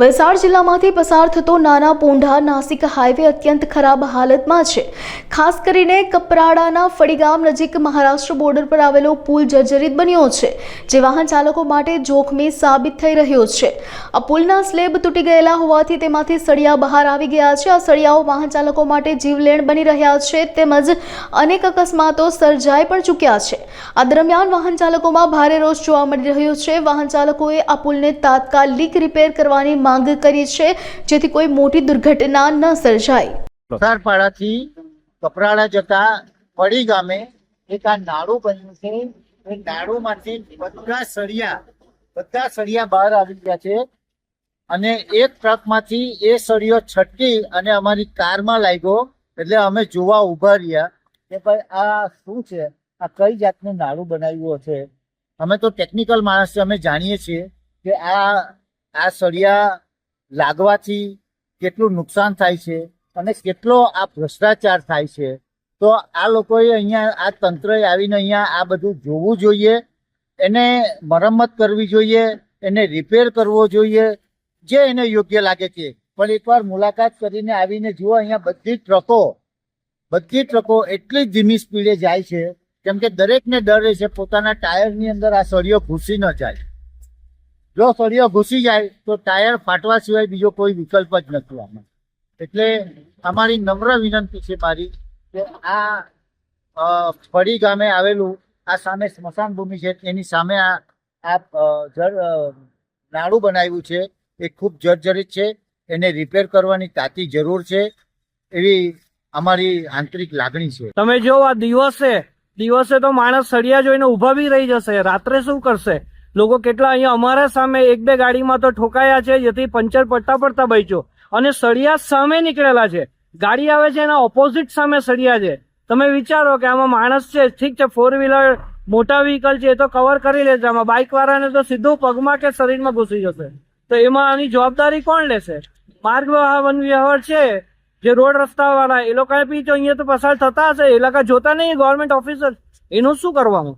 વલસાડ જિલ્લામાંથી પસાર થતો નાના પોંઢા નાસિક હાઈવે અત્યંત ખરાબ હાલતમાં છે. ખાસ કરીને કપરાડાના ફળીગામ નજીક મહારાષ્ટ્ર બોર્ડર પર આવેલો પુલ જર્જરિત બન્યો છે, જે વાહન ચાલકો માટે જોખમી સાબિત થઈ રહ્યો છે. આ પુલના સ્લેબ તૂટી ગયેલા હોવાથી તેમાંથી સળિયા બહાર આવી ગયા છે. આ સળિયાઓ વાહન ચાલકો માટે જીવલેણ બની રહ્યા છે તેમજ અનેક અકસ્માતો સર્જાઈ પણ ચૂક્યા છે. આ દરમિયાન વાહન ચાલકોમાં ભારે રોષ જોવા મળી રહ્યો છે. વાહન ચાલકોએ આ પુલને તાત્કાલિક રિપેર કરવાની માંગ કરી છે, જેથી કોઈ મોટી દુર્ઘટના ન સર્જાય. સારપાડાથી કપરાડા જતા પડી ગામે એક આ નાળું બન્યું છે. એ નાળુમાંથી બધા સળિયા બધા સળિયા બહાર આવી ગયા છે. અને એક ટ્રકમાંથી એ સળિયો છટકી અને અમારી કારમાં લાગ્યો. એટલે અમે જોવા ઊભા રહ્યા કે ભાઈ, આ શું છે? આ કઈ જાતનું નાળું બનાવ્યું હશે અમે તો ટેકનિકલ માણસ છે, અમે જાણીએ છીએ કે આ આ સળિયા લાગવાથી કેટલું નુકસાન થાય છે અને કેટલો આ ભ્રષ્ટાચાર થાય છે. તો આ લોકોએ અહીંયા આ તંત્રએ આવીને અહીંયા આ બધું જોવું જોઈએ. એને મરમ્મત કરવી જોઈએ, એને રિપેર કરવો જોઈએ, જે એને યોગ્ય લાગે છે. પણ એકવાર મુલાકાત કરીને આવીને જુઓ, અહીંયા બધી ટ્રકો બધી ટ્રકો એટલી ધીમી સ્પીડે જાય છે. કેમ કે દરેકને ડર રહે છે, પોતાના ટાયરની અંદર આ સળિયો ઘૂસી ન જાય. જો સળિયો ઘૂસી જાય તો ટાયર ફાટવા સિવાય બીજો કોઈ વિકલ્પ જ નથી આમાં. એટલે અમારી નમ્ર વિનંતી છે મારી કે આ ફળી ગામે આવેલું આ સામે સ્મશાન ભૂમિ છે, એની સામે આ આ નાળું બનાવ્યું છે, એ ખૂબ જર્જરિત છે, એને રિપેર કરવાની તાતી જરૂર છે, એવી અમારી આંતરિક લાગણી છે. તમે જો આ દિવસે દિવસે તો માણસ સળિયા જોઈને ઊભા બી રહી જશે, રાત્રે શું કરશે? લોકો કેટલા અહીંયા અમારા સામે એક બે ગાડીમાં તો ઠોકાયા છે, જેથી પંચર પડતા પડતા બચ્યો. અને સળિયા સામે નીકળેલા છે. ગાડી આવે છે એના ઓપોઝિટ સામે સળિયા છે. તમે વિચારો કે આમાં માણસ છે, ઠીક છે ફોર વ્હીલર મોટા વ્હીકલ છે, એ તો કવર કરી લેશે આમાં બાઇક વાળાને તો સીધું પગમાં કે શરીરમાં ઘૂસી જશે. તો એમાં આની જવાબદારી કોણ લેશે? માર્ગ વન વ્યવહાર છે. જે રોડ રસ્તા વાળા એ લોકો બી તો અહીંયા તો પસાર થતા હશે. એ લોકો જોતા નહીં ગવર્મેન્ટ ઓફિસર એનું શું કરવાનું?